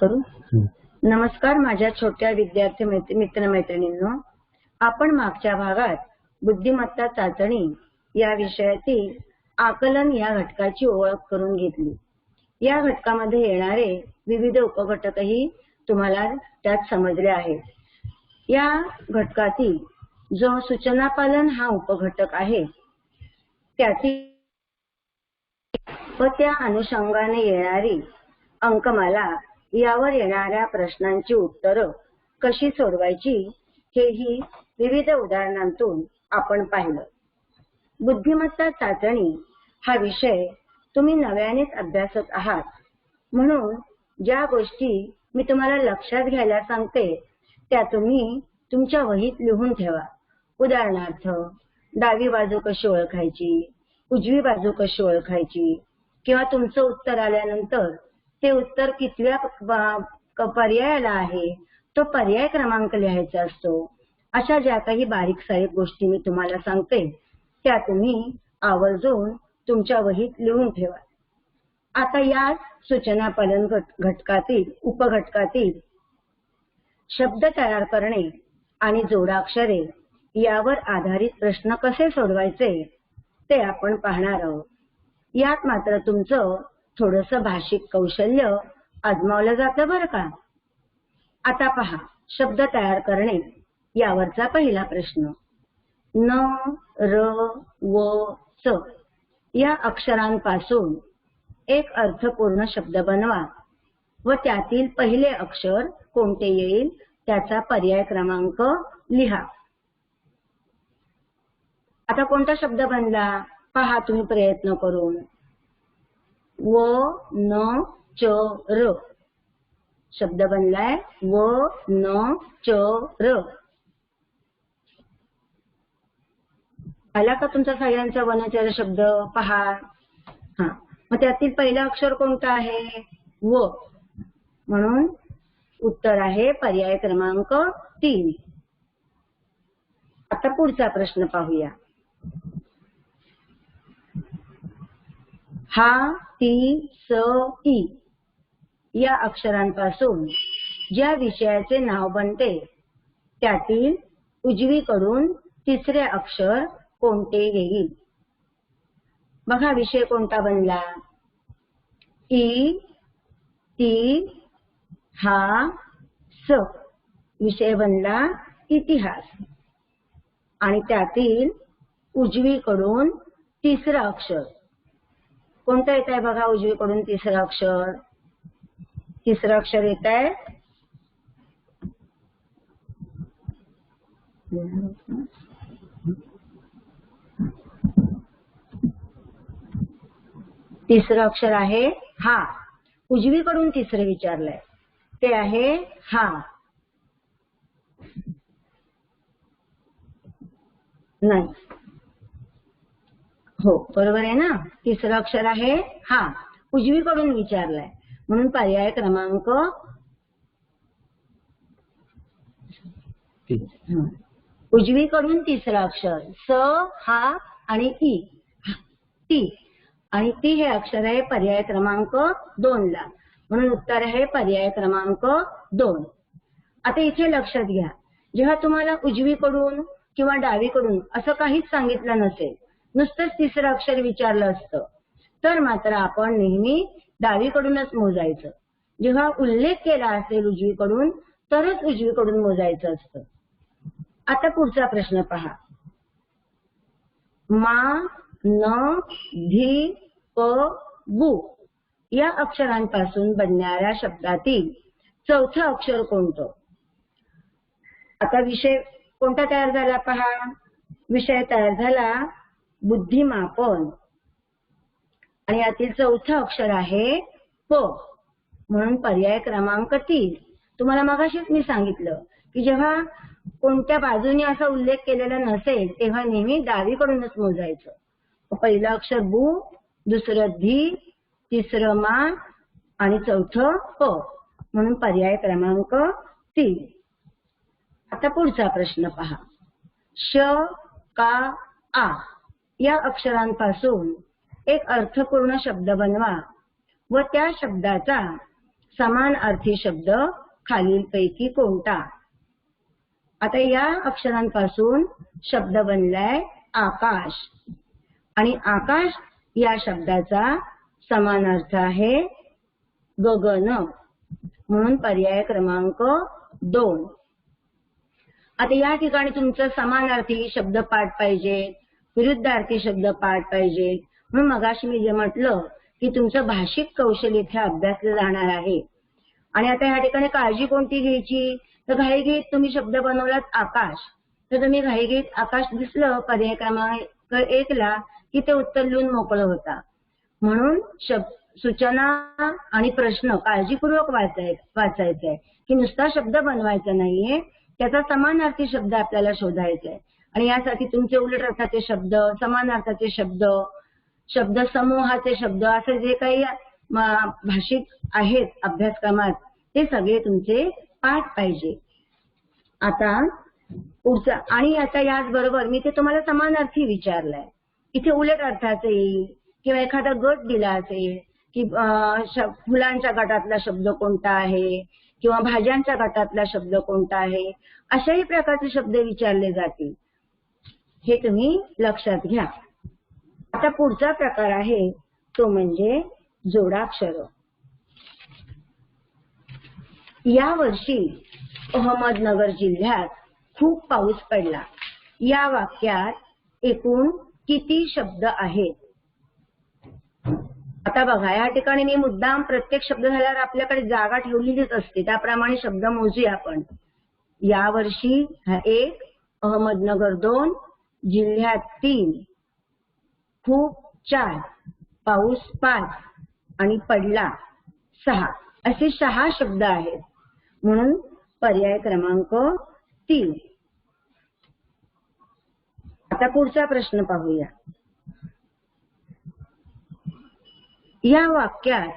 करू. नमस्कार माझ्या छोट्या विद्यार्थी मैत्री- मित्रमैत्रिणींनो. आपण मागच्या भागात बुद्धिमत्ता चाचणी या विषयातील आकलन या घटकाची ओळख करून घेतली. या घटकामध्ये येणारे विविध उपघटकही तुम्हाला त्यात समजले आहेत. या घटकातील जो सूचना पालन हा उपघटक आहे त्यातील व त्या अनुषंगाने येणारी अंकमाला यावर येणाऱ्या प्रश्नांची उत्तरं कशी सोडवायची हेही विविध उदाहरणांतून आपण पाहिलं. बुद्धिमत्ता चाचणी हा विषय तुम्ही नव्यानेच अभ्यासत आहात. म्हणून ज्या गोष्टी मी तुम्हाला लक्षात घ्यायला सांगते त्या तुम्ही तुमच्या वहीत लिहून ठेवा. उदाहरणार्थ डावी बाजू कशी ओळखायची उजवी बाजू कशी ओळखायची किंवा तुमचं उत्तर आल्यानंतर ते उत्तर कितव्या पर्यायाला आहे? तो पर्याय क्रमांक लिहायचा असतो. अशा ज्या काही बारीक सारीक गोष्टी मी तुम्हाला सांगते त्या तुम्ही आवर्जून तुमच्या वहीत लिहून ठेवा. आता या सूचना पालन घटकातील उपघटकातील शब्द तयार करणे आणि जोडाक्षरे यावर आधारित प्रश्न कसे सोडवायचे ते आपण पाहणार आहोत. यात मात्र तुमचं थोडस भाषिक कौशल्य आजमावलं जातं बरं का? आता पहा शब्द तयार करणे यावरचा पहिला प्रश्न. न र व च या अक्षरांपासून एक अर्थपूर्ण शब्द बनवा व त्यातील पहिले अक्षर कोणते येईल त्याचा पर्याय क्रमांक लिहा. आता कोणता शब्द बनला? पहा तुम्ही प्रयत्न करून. व न च र शब्द बनलाय. व न च र आला का तुमचा सगळ्यांचा वनचर शब्द? पहा. हा. मग त्यातील पहिलं अक्षर कोणतं आहे? व. म्हणून उत्तर आहे पर्याय क्रमांक तीन. आता पुढचा प्रश्न पाहूया. हा ती स ई या अक्षरांपासून ज्या विषयाचे नाव बनते त्यातील उजवीकडून तिसरे अक्षर कोणते येईल? बघा विषय कोणता बनला? ई ती हा स. विषय बनला इतिहास. आणि त्यातील उजवीकडून तिसरं अक्षर. कोणतं येत आहे बघा उजवीकडून तिसरं अक्षर. तिसरं अक्षर येत आहे. तिसरं अक्षर आहे हा. उजवीकडून तिसरं विचारलंय. ते आहे हा. नाही. हो बरोबर आहे ना? तिसरं अक्षर आहे हा उजवीकडून विचारलाय. म्हणून पर्याय क्रमांक. उजवीकडून तिसरं अक्षर स हा आणि ई ती. आणि ती हे अक्षर आहे पर्याय क्रमांक दोन ला म्हणून उत्तर आहे पर्याय क्रमांक दोन. आता इथे लक्षात घ्या. जेव्हा तुम्हाला उजवीकडून किंवा डावीकडून असं काहीच सांगितलं नसेल नुसतंच तिसरं अक्षर विचारलं असतं. तर मात्र आपण नेहमी डावीकडूनच मोजायचं. जेव्हा उल्लेख केला असेल उजवीकडून तरच उजवीकडून मोजायचं असतं. आता पुढचा प्रश्न पहा. मा न धी प बु या अक्षरांपासून बनणाऱ्या शब्दातील चौथं अक्षर कोणतं? आता विषय कोणता तयार झाला पहा. विषय तयार झाला बुद्धिमापन. आणि यातील चौथं अक्षर आहे प. म्हणून पर्याय क्रमांक तीन. तुम्हाला मगाशीच मी सांगितलं की जेव्हा कोणत्या बाजूने असा उल्लेख केलेला नसेल तेव्हा नेहमी डावीकडूनच मोजायचं. पहिलं अक्षर बु दुसरं धी तिसरं मा आणि चौथं प. म्हणून पर्याय क्रमांक तीन. आता पुढचा प्रश्न पहा. श का आ. या अक्षरांपासून एक अर्थपूर्ण शब्द बनवा व त्या शब्दाचा समान अर्थी शब्द खालीलपैकी कोणता? आता या अक्षरांपासून शब्द बनलाय आकाश. आणि आकाश या शब्दाचा समान अर्थ आहे गगन. म्हणून पर्याय क्रमांक दोन. आता या ठिकाणी तुमचं समानार्थी शब्द पाठ पाहिजे. विरुद्धार्थी शब्द पाठ पाहिजे. म्हणून मगाशी मी जे म्हटलं की तुमचं भाषिक कौशल्य इथे अभ्यासलं जाणार आहे. आणि आता या ठिकाणी काळजी कोणती घ्यायची? तर घाईघेत तुम्ही शब्द बनवलात आकाश. तर तुम्ही घाईघेत आकाश दिसलं पर्याय क्रमांक एकला की ते उत्तर लिहून मोकळं होता. म्हणून शब्द सूचना आणि प्रश्न काळजीपूर्वक वाचाय वाचायचा आहे की नुसता शब्द बनवायचा नाहीये त्याचा समानार्थी शब्द आपल्याला शोधायचा आहे आणि यासाठी तुमचे उलट अर्थाचे शब्द समानार्थाचे शब्द शब्द समूहाचे शब्द असे जे काही भाषिक आहेत अभ्यासक्रमात ते सगळे तुमचे पाठ पाहिजे. आता पुढचा आणि आता याचबरोबर मी ते तुम्हाला समानार्थी विचारलाय. इथे उलट अर्थाचे येईल किंवा एखादा गट दिला असेल की फुलांच्या गटातला शब्द कोणता आहे किंवा भाज्यांच्या गटातला शब्द कोणता आहे अशाही प्रकारचे शब्द विचारले जातील. हे तुम्ही लक्षात घ्या. आता पुढचा प्रकार आहे तो म्हणजे जोडाक्षर. या वर्षी अहमदनगर जिल्ह्यात खूप पाऊस पडला. या वाक्यात एकूण किती शब्द आहेत? आता बघा या ठिकाणी मी मुद्दाम प्रत्येक शब्द झाल्यावर आपल्याकडे जागा ठेवलेलीच असते. त्याप्रमाणे शब्द मोजूया आपण. या वर्षी एक अहमदनगर दोन जिल्ह्यात तीन. खूप चार. पाऊस पाच आणि पडला सहा. असे सहा शब्द आहेत. म्हणून पर्याय क्रमांक तीन. आता पुढचा प्रश्न पाहूया. या वाक्यात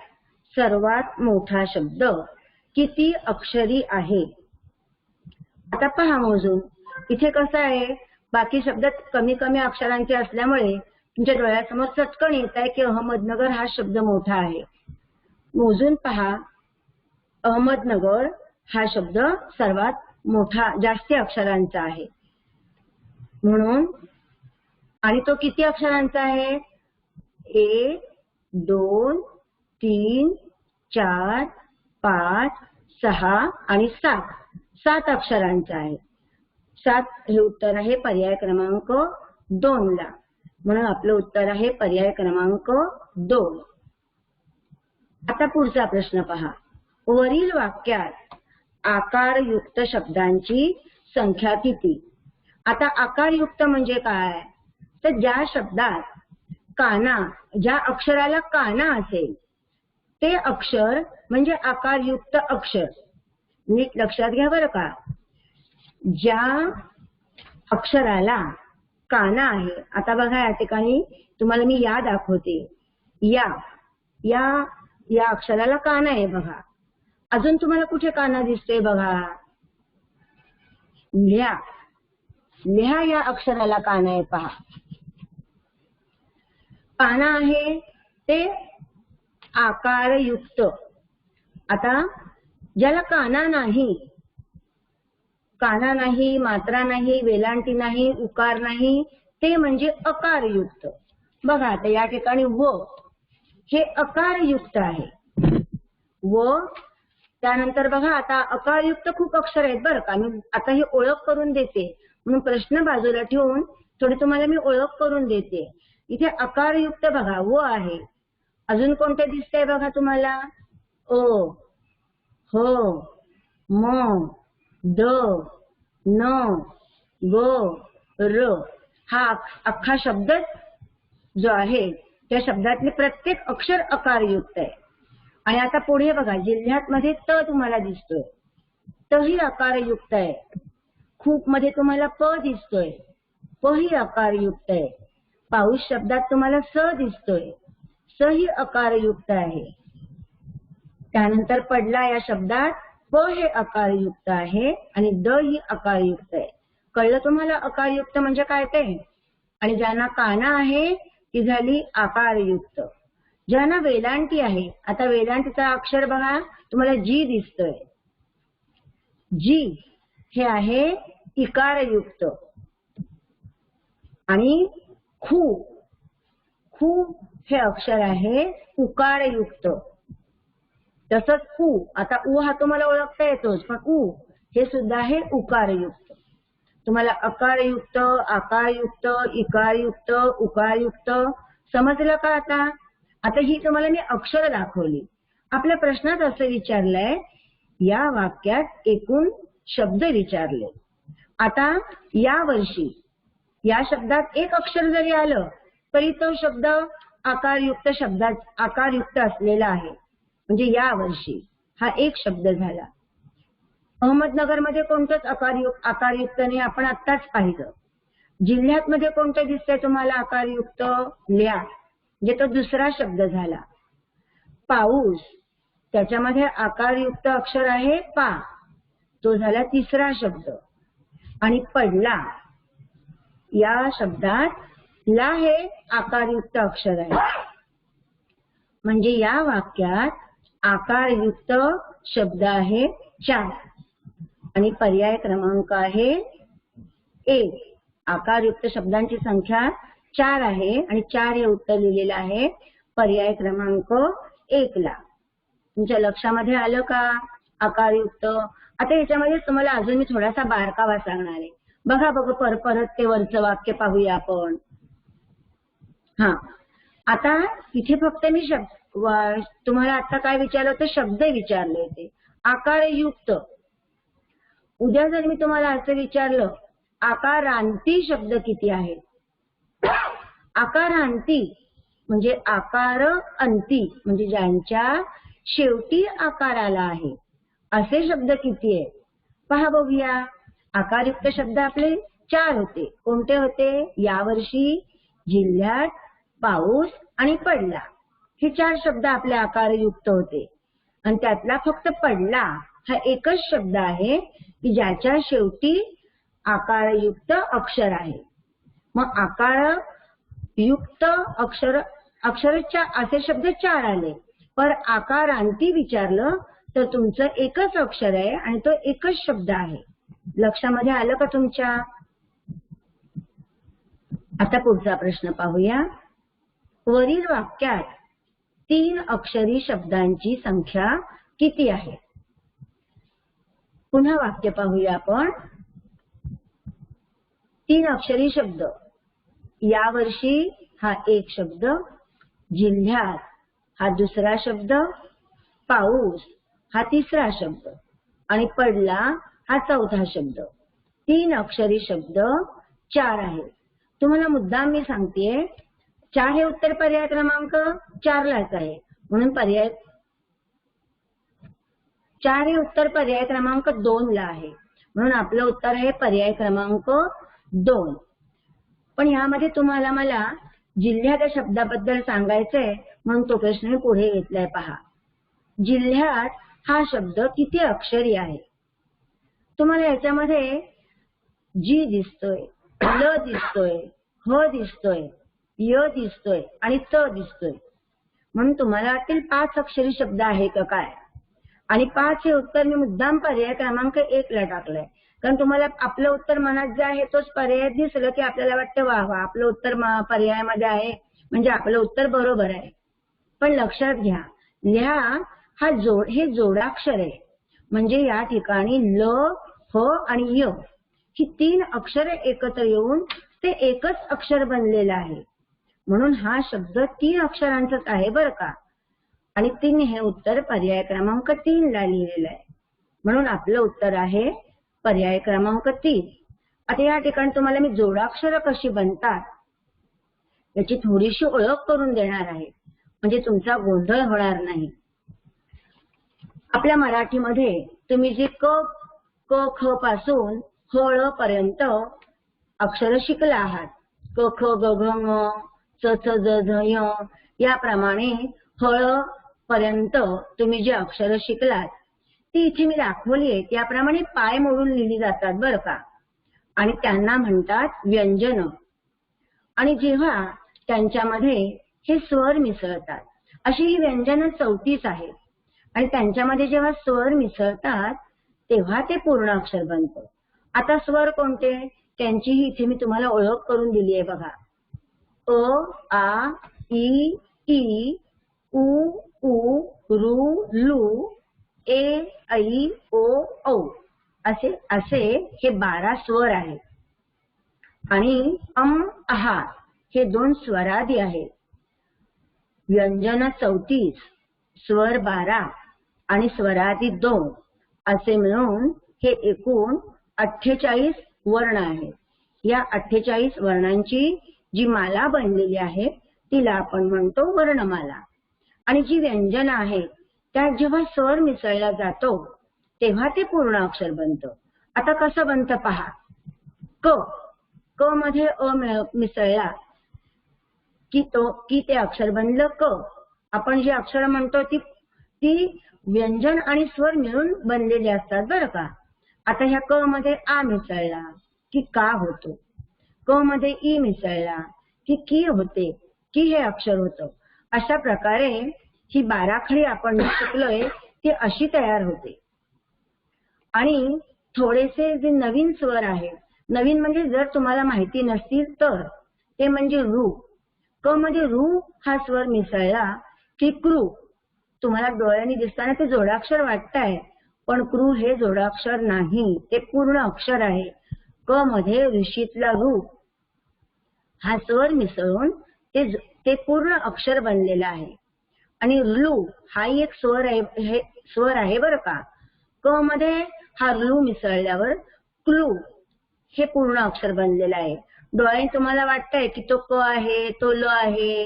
सर्वात मोठा शब्द किती अक्षरी आहे? आता पहा मोजून. इथे कसं आहे? बाकी शब्द कमी कमी अक्षरांचे असल्यामुळे तुमच्या डोळ्यासमोर चटकन येत आहे की अहमदनगर हा शब्द मोठा आहे. मोजून पहा. अहमदनगर हा शब्द सर्वात मोठा जास्ती अक्षरांचा आहे. म्हणून आणि तो किती अक्षरांचा आहे? एक दोन तीन चार पाच सहा आणि सात. सात अक्षरांचा आहे. सात हे उत्तर आहे पर्याय क्रमांक दोन ला. म्हणून आपलं उत्तर आहे पर्याय क्रमांक दोन. आता पुढचा प्रश्न पहा. वरील वाक्यात आकारयुक्त शब्दांची संख्या किती? आता आकारयुक्त म्हणजे काय? तर ज्या शब्दात काना ज्या अक्षराला काना असेल ते अक्षर म्हणजे आकारयुक्त अक्षर. नीट लक्षात घ्या बरं का. ज्या अक्षराला काना आहे. आता बघा या ठिकाणी तुम्हाला मी या दाखवते. या या या अक्षराला काना आहे बघा. अजून तुम्हाला कुठे काना दिसते बघा? लिहा. लिहा या अक्षराला काना आहे पहा. काना आहे ते आकारयुक्त. आता ज्याला काना नाही काना नाही मात्रा नाही वेलांटी नाही उकार नाही ते म्हणजे अकारयुक्त. बघा आता या ठिकाणी व हे अकारयुक्त आहे. व त्यानंतर बघा आता अकारयुक्त खूप अक्षर आहेत बरं का. मी आता हे ओळख करून देते. म्हणून प्रश्न बाजूला ठेवून थोडी तुम्हाला मी ओळख करून देते. इथे अकारयुक्त बघा व आहे. अजून कोणते दिसतंय बघा तुम्हाला? ओ हो म द न ग र हा अख्खा शब्द जो आहे त्या शब्दातले प्रत्येक अक्षर अकारयुक्त आहे. आणि आता पुढे बघा जिल्ह्यात मध्ये त तुम्हाला दिसतोय. तही अकारयुक्त आहे. खूप मध्ये तुम्हाला प दिसतोय. प ही अकारयुक्त आहे. पाऊस शब्दात तुम्हाला स दिसतोय. स ही अकारयुक्त आहे. त्यानंतर पडला या शब्दात प हे अकारयुक्त आहे आणि द ही अकारयुक्त आहे. कळलं तुम्हाला अकारयुक्त म्हणजे काय ते? आणि ज्यांना काना आहे ती झाली आकारयुक्त. ज्यांना वेलांटी आहे आता वेलांटीचा अक्षर बघा तुम्हाला जी दिसतोय. जी हे आहे इकारयुक्त. आणि खू खू हे अक्षर आहे उकारयुक्त. तसंच उ. आता उ हा तुम्हाला ओळखता येतोच पण उ हे सुद्धा आहे उकारयुक्त. तुम्हाला अकारयुक्त आकारयुक्त इकारयुक्त उकारयुक्त समजलं का आता? आता ही तुम्हाला मी अक्षर दाखवली. आपल्या प्रश्नात असं विचारलंय या वाक्यात एकूण शब्द विचारले. आता या वर्षी या शब्दात एक अक्षर जरी आलं तरी तो शब्द आकारयुक्त शब्दात आकारयुक्त असलेला आहे. म्हणजे या वर्षी हा एक शब्द झाला. अहमदनगरमध्ये कोणतंच आकारयुक्त आकारयुक्त नाही आपण आत्ताच पाहिलं. जिल्ह्यात मध्ये कोणतं दिसतंय तुम्हाला आकारयुक्त ल्या म्हणजे तो दुसरा शब्द झाला. पाऊस त्याच्यामध्ये आकारयुक्त अक्षर आहे पा. तो झाला तिसरा शब्द. आणि पडला या शब्दात ला हे आकारयुक्त अक्षर आहे. म्हणजे या वाक्यात आकारयुक्त शब्द आहे चार. आणि पर्याय क्रमांक आहे एक. आकारयुक्त शब्दांची संख्या चार आहे आणि चार हे उत्तर लिहिलेलं आहे. पर्याय क्रमांक एक ला. तुमच्या लक्षामध्ये आलं का? आकारयुक्त आता याच्यामध्ये तुम्हाला अजून मी थोडासा बारकावा सांगणार आहे. बघा बघ पर परत ते वरचं वाक्य पाहूया आपण. हा. आता इथे फक्त मी शब्द तुम्हाला आता काय विचारलं तर शब्द विचारले ते आकारयुक्त. उद्या जर मी तुम्हाला असं विचारलं आकारांती शब्द किती आहेत? आकारांती म्हणजे आकार अंती म्हणजे ज्यांच्या शेवटी आकार आला आहे. असे शब्द किती आहेत? पहा बघूया. आकारयुक्त शब्द आपले चार होते. कोणते होते? यावर्षी जिल्ह्यात पाऊस आणि पडला. हे चार शब्द आपले आकारयुक्त होते. आणि त्यातला फक्त पडला हा एकच शब्द आहे की ज्याच्या शेवटी आकारयुक्त अक्षर आहे. मग आकार युक्त अक्षर अक्षरच्या असे शब्द चार आले. पर आकारांती विचारलं तर तुमचं एकच अक्षर आहे आणि तो एकच शब्द आहे. लक्षामध्ये आलं का तुमच्या? आता पुढचा प्रश्न पाहूया. वरील वाक्यात तीन अक्षरी शब्दांची संख्या किती आहे? पुन्हा वाक्य पाहूया आपण. तीन अक्षरी शब्द. यावर्षी हा एक शब्द जिल्ह्यात हा दुसरा शब्द पाऊस हा तिसरा शब्द आणि पडला हा चौथा शब्द. तीन अक्षरी शब्द चार आहे तुम्हाला मुद्दाम मी सांगतेय चार हे उत्तर पर्याय क्रमांक चारलाच आहे. म्हणून पर्याय चार हे उत्तर पर्याय क्रमांक दोन ला आहे. म्हणून आपलं उत्तर आहे पर्याय क्रमांक दोन. पण यामध्ये तुम्हाला मला जिल्ह्याच्या शब्दाबद्दल सांगायचंय म्हणून तो प्रश्न पुढे घेतलाय पहा. जिल्ह्यात हा शब्द किती अक्षरी आहे? तुम्हाला याच्यामध्ये जी दिसतोय ल दिसतोय ह दिसतोय य दिसतोय आणि त दिसतोय. म्हणून तुम्हाला वाटतील पाच अक्षरी शब्द आहे का काय? आणि पाच हे उत्तर मी मुद्दाम पर्याय क्रमांक एक ला टाकलंय. कारण तुम्हाला आपलं उत्तर मनात जे आहे तोच पर्याय दिसलं की आपल्याला वाटतं वा वा आपलं उत्तर पर्यायामध्ये आहे. म्हणजे आपलं उत्तर बरोबर आहे. पण लक्षात घ्या लिहा हा जोड हे जोडाक्षर आहे. म्हणजे या ठिकाणी ल ह आणि य ही तीन अक्षरे एकत्र येऊन ते एकच अक्षर बनलेलं आहे. म्हणून हा शब्द तीन अक्षरांचाच आहे बरं का. आणि तीन हे उत्तर पर्याय क्रमांक तीन ला लिहिलेलं आहे. म्हणून आपलं उत्तर आहे पर्याय क्रमांक तीन. आता या ठिकाणी तुम्हाला मी जोडाक्षर कशी बनतात याची थोडीशी ओळख करून देणार आहे. म्हणजे तुमचा गोंधळ होणार नाही. आपल्या मराठीमध्ये तुम्ही जे क क ख पासून हळ पर्यंत अक्षर शिकला आहात. क ख ग घ च च ज झ य याप्रमाणे हळ पर्यंत तुम्ही जे अक्षर शिकलात ती इथे मी दाखवली आहे त्याप्रमाणे पाय मोडून लिहिली जातात बरं का. आणि त्यांना म्हणतात व्यंजन. आणि जेव्हा त्यांच्यामध्ये हे स्वर मिसळतात अशी ही व्यंजनं चौतीस आहेत आणि त्यांच्यामध्ये जेव्हा स्वर मिसळतात तेव्हा ते पूर्ण अक्षर बनतं. आता स्वर कोणते? त्यांचीही इथे मी तुम्हाला ओळख करून दिली आहे बघा. अ आ इ ई उ उ रु लू ए ऐ ओ औ असे असे हे बारा स्वर आहेत. आणि अम आहा हे दोन स्वरादी आहेत. व्यंजन चौतीस स्वर बारा आणि स्वरादी दोन. असे मिळून हे एकूण अठ्ठेचाळीस वर्ण आहेत. या अठ्ठेचाळीस वर्णांची जी माला बनलेली आहे तिला आपण म्हणतो वर्णमाला. आणि जी व्यंजन आहे त्यात जेव्हा स्वर मिसळला जातो तेव्हा ते पूर्ण अक्षर बनतं. आता कसं बनतं पहा. क क मध्ये अ मिसळला की तो की ते अक्षर बनलं क. आपण जी अक्षर म्हणतो ती ती व्यंजन आणि स्वर मिळून बनलेली असतात बरं का. आता ह्या क मध्ये आ मिसळला की का होतो? क मध्ये ई मिसळला की की होते की हे अक्षर होतं? अशा प्रकारे ही बाराखडी आपण शिकलोय ती अशी तयार होते. आणि थोडेसे जे नवीन स्वर आहेत नवीन म्हणजे जर तुम्हाला माहिती नसतील तर ते म्हणजे रू. क मध्ये रू हा स्वर मिसळला की क्रू. तुम्हाला डोळ्यांनी दिसताना ते जोडाक्षर वाटताय पण क्रू हे जोडाक्षर नाही ते पूर्ण अक्षर आहे. क मध्ये ऋषीतला रू. हा स्वर मिसळून ते ते पूर्ण अक्षर बनलेलं आहे. आणि लू हा एक स्वर आहे हे स्वर आहे बरं का. क मध्ये हा लू मिसळल्यावर क्लू हे पूर्ण अक्षर बनलेलं आहे. डोळ्याने तुम्हाला वाटतंय की तो क आहे तो ल आहे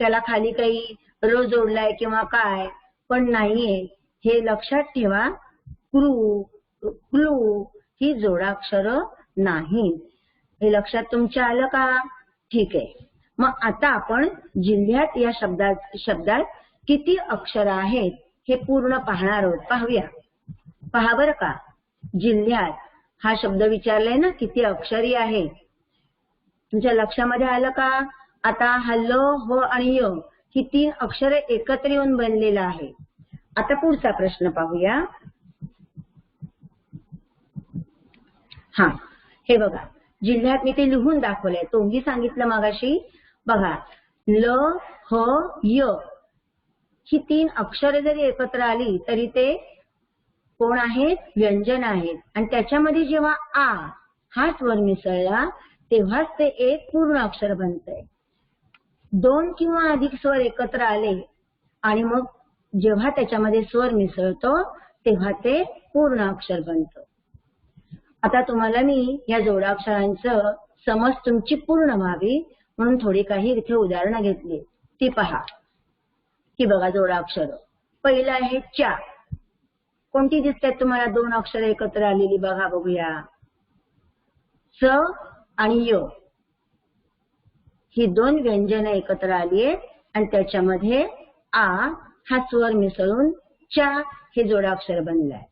त्याला खाली काही र जोडलाय किंवा काय पण नाहीये. हे लक्षात ठेवा क्रू क्लू ही जोडाक्षर नाही. हे लक्षात तुमच्या आलं का? ठीक आहे. मग आता आपण जिल्ह्यात या शब्दात शब्दात किती अक्षर आहेत हे पूर्ण पाहणार आहोत. पाहूया. पहा बर का. जिल्ह्यात हा शब्द विचारलाय ना किती अक्षरी आहे तुमच्या लक्षामध्ये आलं का? आता हल्ल हो आणि य ही तीन अक्षरे एकत्र येऊन बनलेला आहे. आता पुढचा प्रश्न पाहूया. हा. हे बघा. जिल्ह्यात मी ते लिहून दाखवलंय. तोंगी सांगितलं मागाशी. बघा ल ह य ही तीन अक्षरे जरी एकत्र आली तरी ते कोण आहेत? व्यंजन आहेत. आणि त्याच्यामध्ये जेव्हा आ हा स्वर मिसळला तेव्हाच ते एक पूर्ण अक्षर बनतंय. दोन किंवा अधिक स्वर एकत्र आले आणि मग जेव्हा त्याच्यामध्ये स्वर मिसळतो तेव्हा ते पूर्ण अक्षर बनतं. आता तुम्हाला मी या जोडाक्षरांचं समज तुमची पूर्ण व्हावी म्हणून थोडी काही इथे उदाहरणं घेतली. ती पहा. ही बघा जोडाक्षर. पहिलं आहे च्या. कोणती दिसतात तुम्हाला दोन अक्षर एकत्र आलेली बघा बघूया. स आणि य. ही दोन व्यंजन एकत्र आली आहेत आणि त्याच्यामध्ये आ हा स्वर मिसळून च्या हे जोडाक्षर बनलाय.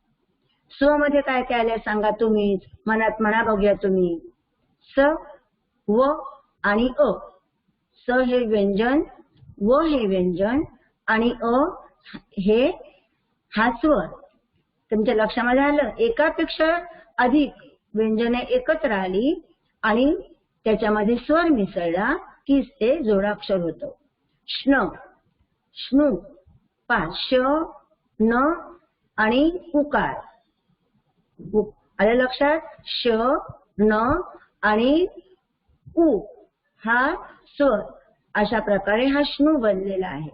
स्वमध्ये काय काय आलंय सांगा तुम्हीच मनात म्हणा बघूया तुम्ही. स व आणि अ. स हे व्यंजन व हे व्यंजन आणि अ हे हा स्वर. तुमच्या लक्षामध्ये आलं? एकापेक्षा अधिक व्यंजने एकत्र आली आणि त्याच्यामध्ये स्वर मिसळला की ते जोडाक्षर होतं. श्न श्नू पा श न आणि उकार. आल्या लक्षात? श न आणि उ हा स्वर अशा प्रकारे हा श्नू बनलेला आहे.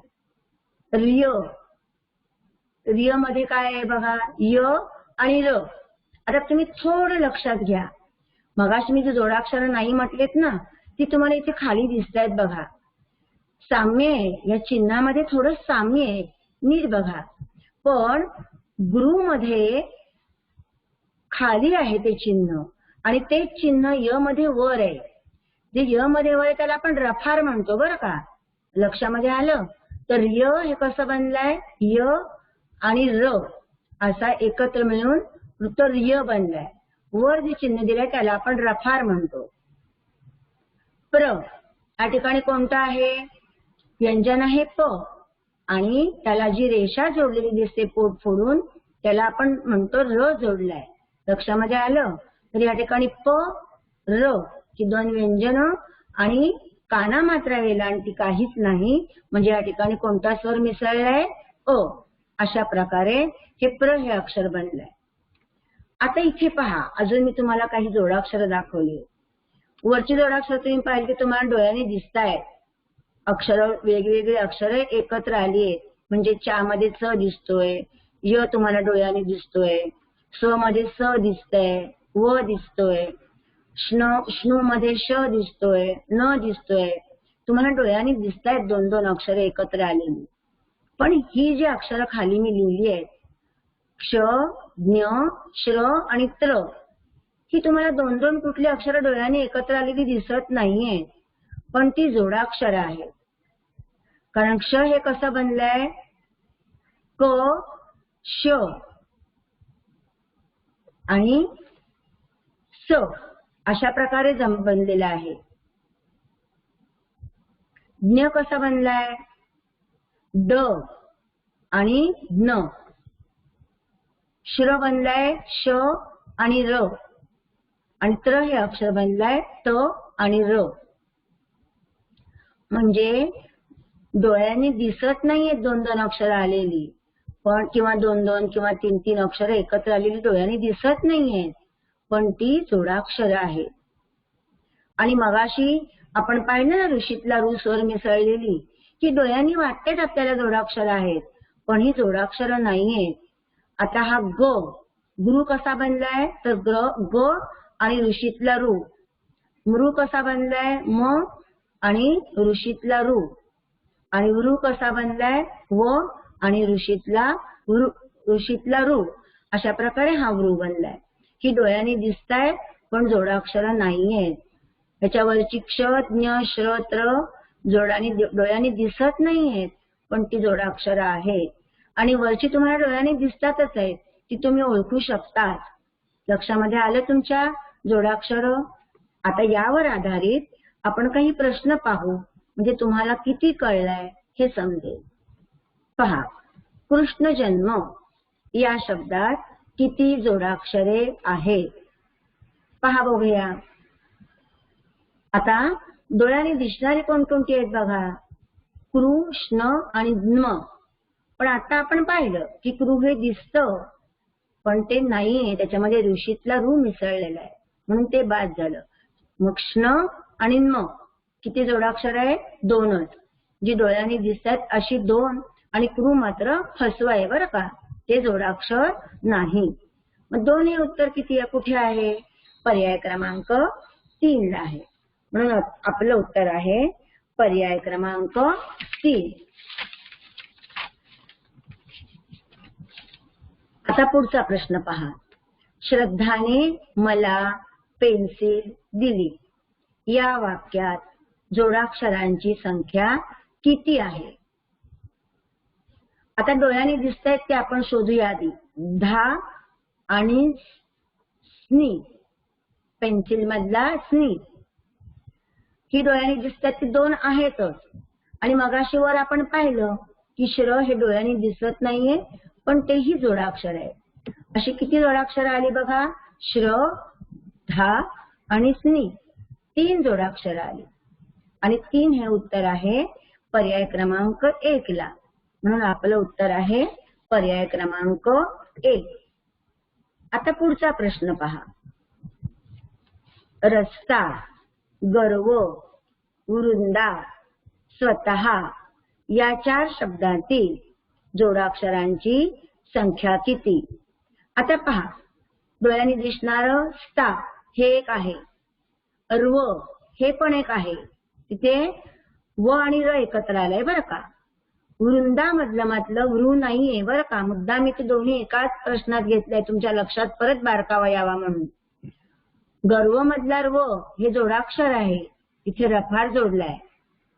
रिय. रियमध्ये काय आहे बघा? य आणि र. आता तुम्ही थोडं लक्षात घ्या. मगाशी मी जे जोडाक्षर नाही म्हटलेत ना ती तुम्हाला इथे खाली दिसत आहेत बघा. साम्य आहे. या चिन्हामध्ये थोडं साम्य आहे. नीट बघा. पण गुरु मध्ये खाली आहे ते चिन्ह. आणि ते चिन्ह य मध्ये वर आहे. जे य मध्ये वर आहे त्याला आपण रफार म्हणतो बरं का. लक्षामध्ये आलं? तर य हे कसं बनलंय? य आणि र असा एकत्र मिळून तर य बनलाय. वर जे चिन्ह दिलंय त्याला आपण रफार म्हणतो. प्र या ठिकाणी कोणतं आहे? व्यंजन आहे प. आणि त्याला जी रेषा जोडलेली दिसते पोट फोडून त्याला आपण म्हणतो र जोडलाय. लक्षामध्ये आलं तर या ठिकाणी प र ही दोन व्यंजन आणि काना मात्रा वेलांटी काहीच नाही. म्हणजे या ठिकाणी कोणता स्वर मिसळलाय? अ. अशा प्रकारे हे प्र हे अक्षर बनलंय. आता इथे पहा. अजून मी तुम्हाला काही जोडाक्षर दाखवली. वरची जोडाक्षर तुम्ही पाहिजे की तुम्हाला डोळ्याने दिसतायत. अक्षर वेगवेगळी अक्षर एकत्र आली आहेत म्हणजे च्यामध्ये मध्ये च दिसतोय. य तुम्हाला डोळ्याने दिसतोय. स मध्ये स दिसतंय व दिसतोय. श्न श्नु मध्ये श दिसतोय न दिसतोय. तुम्हाला डोळ्यांनी दिसतायत दोन दोन अक्षर एकत्र आलेली. पण ही जी अक्षरं खाली मी लिहिली आहेत क्ष ज्ञ श्र आणि त्र ही तुम्हाला दोन दोन कुठली अक्षर डोळ्याने एकत्र आलेली दिसत नाहीये पण ती जोडाक्षर आहेत. कारण क्ष हे कसं बनलंय? क श. आणि स अशा प्रकारे जम बनलेला आहे. ज्ञ कसा बनलाय? ड आणि न श्र बनलाय श आणि र. आणि त्र हे अक्षर बनलाय त आणि र. म्हणजे डोळ्यांनी दिसत नाहीये दोन दोन अक्षर आलेली. पण किंवा दोन दोन किंवा तीन तीन अक्षरं एकत्र आलेली डोळ्यांनी दिसत नाहीये. पण ती जोडाक्षर आहे आणि मगाशी आपण पाहिलं ना ऋषीतला रुसवर स्वर मिसळलेली की डोळ्यांनी वाटतेच आपल्याला जोडाक्षर आहेत पण ही जोडाक्षर नाहीयेत आता हा ग गुरु कसा बनलाय? तर ग ग आणि ऋषीतला रू. मृ कसा बनलाय? म आणि ऋषीतला रू. आणि वृ कसा बनलाय? व आणि ऋषीतला ऋषीतला रू अशा प्रकारे हा वृ बनलाय. ही डोळ्यांनी दिसतायत पण जोडाक्षर नाहीयेत याच्यावरची क्ष ज्ञ श्रोत्र जोडाने डोळ्यांनी दिसत नाहीयेत पण ती जोडाक्षर आहेत आणि वरची तुम्हाला डोळ्यांनी दिसतातच आहेत ती तुम्ही ओळखू शकतात. लक्षामध्ये आलं तुमच्या जोडाक्षर आता यावर आधारित आपण काही प्रश्न पाहू म्हणजे तुम्हाला किती कळलाय हे समजेल. पहा. कृष्ण जन्म या शब्दात किती जोडाक्षरे आहेत? पहा बघूया. आता डोळ्याने दिसणारी कोणकोणती आहेत बघा? कृष्ण आणि ज्म पण आता आपण पाहिलं की कृ हे दिसत पण ते नाहीये. त्याच्यामध्ये ऋषीतला रू मिसळलेला आहे. म्हणून ते बाद झालं. मग क्षण आणि म किती जोडाक्षर आहे दोनच. जी डोळ्यांनी दिसतात अशी दोन. आणि क्रू मात्र हसव आहे बरं का? ते जोडाक्षर नाही. मग दोन्ही उत्तर किती आहे? कुठे आहे? पर्याय क्रमांक तीन ला आहे. म्हणून आपलं उत्तर आहे पर्याय क्रमांक तीन. आता पुढचा प्रश्न पहा. श्रद्धाने मला पेन्सिल दिली. या वाक्यात जोडाक्षरांची संख्या किती आहे? आता डोळ्याने दिसत आहेत ते आपण शोधूया आधी. धा आणि स्नी. पेन्सिल मधला स्नी. ही डोळ्याने दिसतात ती दोन आहेतच. आणि मगाशीवर आपण पाहिलं की श्र हे डोळ्याने दिसत नाहीये पण तेही जोडाक्षर आहे अशी किती जोडाक्षर आली बघा? श्र धा आणि स्नी. तीन जोडाक्षर आली. आणि तीन हे उत्तर आहे पर्याय क्रमांक एक ला. म्हणून आपलं उत्तर आहे पर्याय क्रमांक एक. आता पुढचा प्रश्न पहा. रस्ता गर्व वृंदा स्वतः या चार शब्दांतील जोडाक्षरांची संख्या किती? आता पहा. डोळ्यांनी दिसणार स्ता हे एक आहे. अर्व हे पण एक आहे. तिथे व आणि र एकत्र आलंय बरं का? वृंदा मधलं मातलं वृ नाहीये बरं का? मुद्दा मी ते दोन्ही एकाच प्रश्नात घेतलंय तुमच्या लक्षात परत बारकावा यावा म्हणून. गर्व मधला रव हे जोडाक्षर आहे. इथे रफार जोडलाय.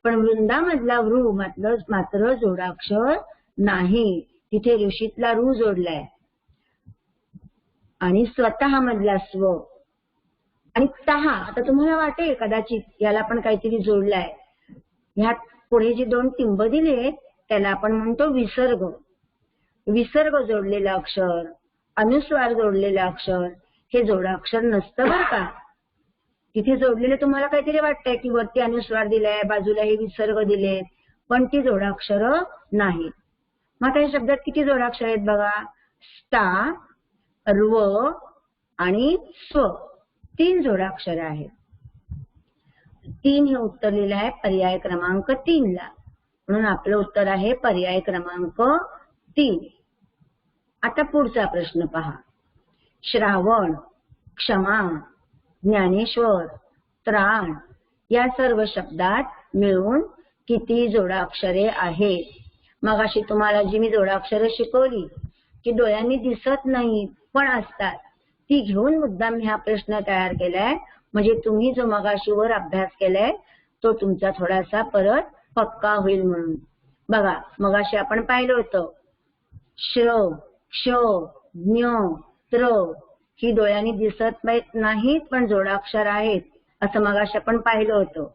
पण वृंदा मधला वृ मात्र मात्र जोडाक्षर नाही. तिथे ऋषीतला रू जोडलाय. आणि स्वतः मधला स्व. आणि तहा आता तुम्हाला वाटेल कदाचित याला पण काहीतरी जोडलाय. ह्यात पुढे जे दोन टिंब दिले त्याला आपण म्हणतो विसर्ग. विसर्ग जोडलेलं अक्षर अनुस्वार जोडलेलं अक्षर हे जोडाक्षर नसतं बरं का. तिथे जोडलेलं तुम्हाला काहीतरी वाटतंय की वरती अनुस्वार दिलाय बाजूला हे विसर्ग दिले पण ती जोडाक्षर नाहीत. मग आता या शब्दात किती जोडाक्षर आहेत बघा? स्टा रव आणि स्व. तीन जोडाक्षर आहेत. तीन हे उत्तर लिहिलं आहे पर्याय क्रमांक तीन ला म्हणून आपलं उत्तर आहे पर्याय क्रमांक तीन. आता पुढचा प्रश्न पहा. श्रावण क्षमा ज्ञानेश्वर त्राण या सर्व शब्दात मिळून किती जोडाक्षरे आहेत? मगाशी तुम्हाला जी मी जोडाक्षरे शिकवली की डोळ्यांनी दिसत नाही पण असतात. ती घेऊन मुद्दाम मी हा प्रश्न तयार केलाय. म्हणजे तुम्ही जो मगाशीवर अभ्यास केलाय तो तुमचा थोडासा परत पक्का होईल म्हणून. बघा मगाशी आपण पाहिलं होतं. श्र क्ष ज्ञ त्र ही डोळ्यांनी दिसत नाहीत पण जोडाक्षर आहेत असं मगाशी आपण पाहिलं होतं.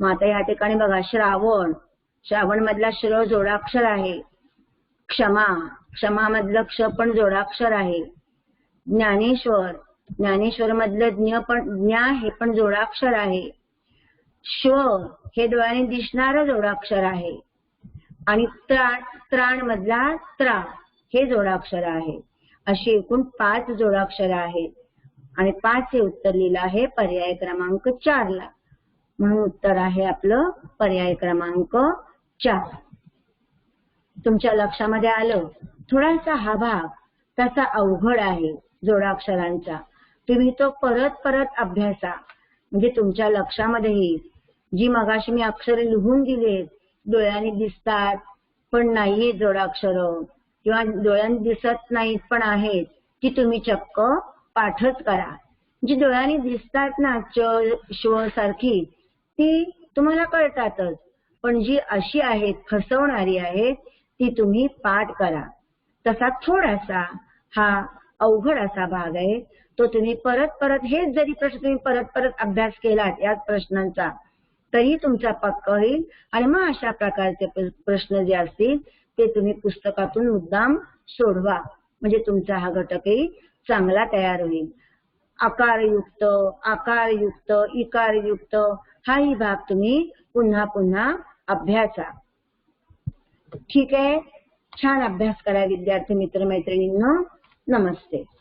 मग आता या ठिकाणी बघा श्रावण. श्रावण मधला श्र जोडाक्षर आहे. क्षमा. क्षमा मधलं क्ष पण जोडाक्षर आहे. ज्ञानेश्वर. ज्ञानेश्वर मधलं ज्ञ पण ज्ञा हे पण जोडाक्षर आहे. श्व हे डोळ्याने दिसणारा जोडाक्षर आहे. आणि त्राण त्राण मधला त्रा हे जोडाक्षर आहे. अशी एकूण पाच जोडाक्षर आहेत. आणि पाच हे उत्तर लिहिलं आहे पर्याय क्रमांक चार ला. म्हणून उत्तर आहे आपलं पर्याय क्रमांक चार. तुमच्या लक्षामध्ये आलं? थोडासा हा भाग तसा अवघड आहे जोडाक्षरांचा. तुम्ही तो परत परत अभ्यासा. म्हणजे तुमच्या लक्षामध्ये येईल जी मगाशी मी अक्षरे लिहून दिलेत डोळ्यांनी दिसतात पण नाहीये जोडाक्षर किंवा डोळ्यांनी दिसत नाहीत पण आहेत ती तुम्ही चक्क पाठच करा. जी डोळ्यांनी दिसतात ना च श्व सारखी ती तुम्हाला कळतातच. पण जी अशी आहेत फसवणारी आहेत ती तुम्ही पाठ करा. तसा थोडासा हा अवघड असा भाग आहे. तो तुम्ही परत परत हेच जरी प्रश्न तुम्ही परत परत अभ्यास केलात याच प्रश्नांचा तरी तुमचा पक्का होईल. आणि मग अशा प्रकारचे प्रश्न जे असतील ते तुम्ही पुस्तकातून मुद्दाम सोडवा. म्हणजे तुमचा हा घटकही चांगला तयार होईल. आकारयुक्त आकारयुक्त इकारयुक्त हाही भाग तुम्ही पुन्हा पुन्हा अभ्यासा. ठीक आहे? छान अभ्यास करा विद्यार्थी मित्र मैत्रिणींना नमस्ते.